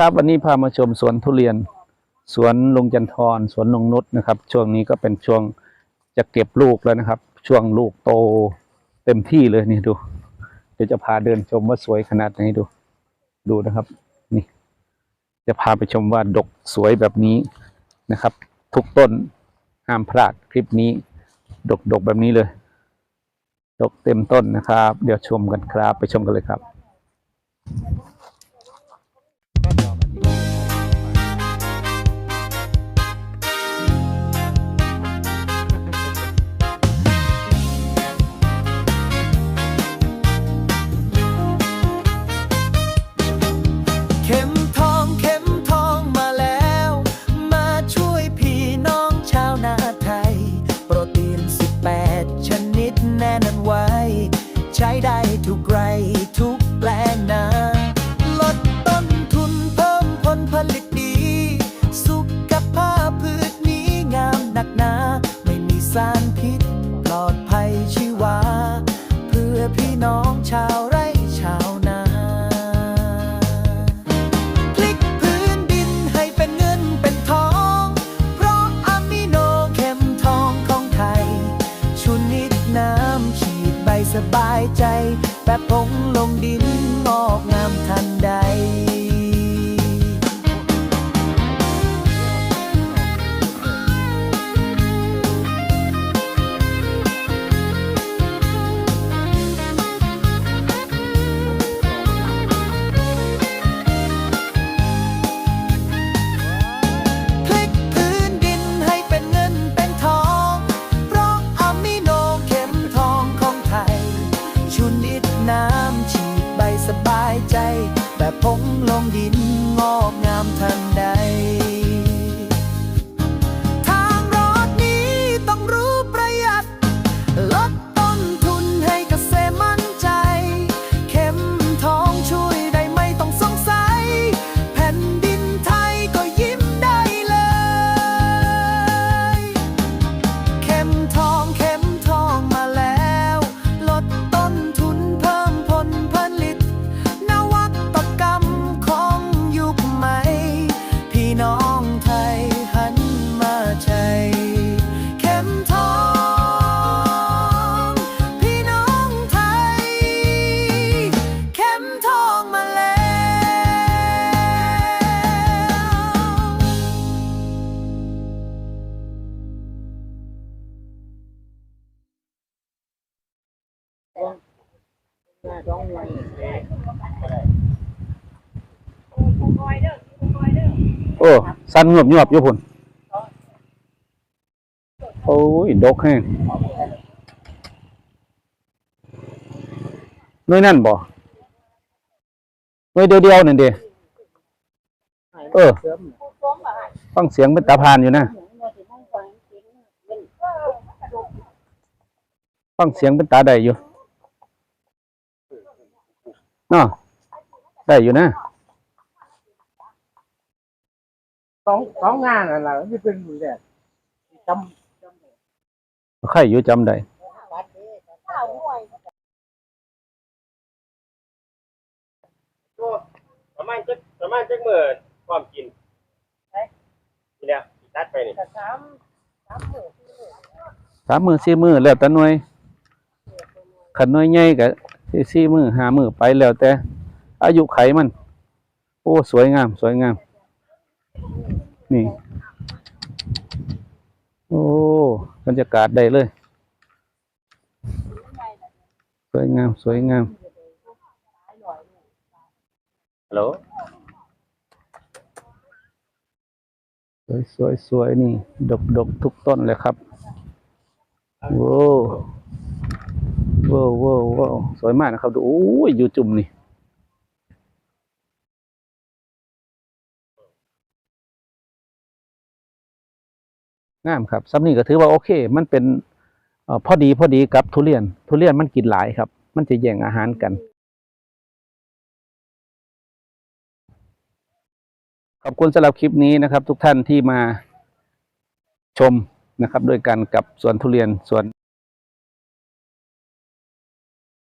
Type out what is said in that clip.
ครับวันนี้พามาชมสวนทุเรียน สวนลุงจันทรสวนนงนุชนะครับ ช่วงนี้ก็เป็นช่วงจะเก็บลูกแล้วนะครับ ช่วงลูกโตเต็มที่เลยนี่ดู เดี๋ยวจะพาเดินชมว่าสวยขนาดไหนดู ดูนะครับ นี่ จะพาไปชมว่าดกสวยแบบนี้นะครับ ทุกต้นห้ามพลาดคลิปนี้ ดกดกแบบนี้เลย ดกเต็มต้นนะครับ เดี๋ยวชมกันครับ ไปชมกันเลยครับ ช้ไสบายใจแบบผงลงดินงอกงามทันใด งอกงามทัน โอ้สันเงวบงวบอยู่พุ่นโอ้ยดกแห้งน้อยนั่นบ่น้อยเดียวเดียวนั่นเดีเออ ฟังเสียงเป็นตาพานอยู่นะ ฟังเสียงเป็นตาได้อยู่ เนาะได้อยู่นะสองสองงานอะไรที่เป็นแรกจใครอยู่จำได้ประมาณจะประมาณจะเมื่อความกินทีเนี้ยตัดไปนี่สามมือสี่มือแล้วแต่หน่วยขันหน่วยใหญ่ก็ สี่สี่มือห้ามือไปแล้วแต่ อายุไขมัน โอ้ สวยงาม สวยงาม นี่ โอ้บรรยากาศได้เลย สวยงาม สวยงามฮัลโหลสวยสวยสวยนี่ ดกดกทุกต้นเลยครับโว้ วโว้วว้วว้วสวยมากนะครับ ดูโอ้ยอยู่จุ่มนี่งามครับซ้ำนี่ก็ถือว่าโอเค มันเป็นอพอดีพอดีกับทุเรียน ทุเรียนมันกินหลายครับ มันจะแย่งอาหารกัน ขอบคุณสำหรับคลิปนี้นะครับ ทุกท่านที่มาชมนะครับ ด้วยกันกับสวนทุเรียนสวน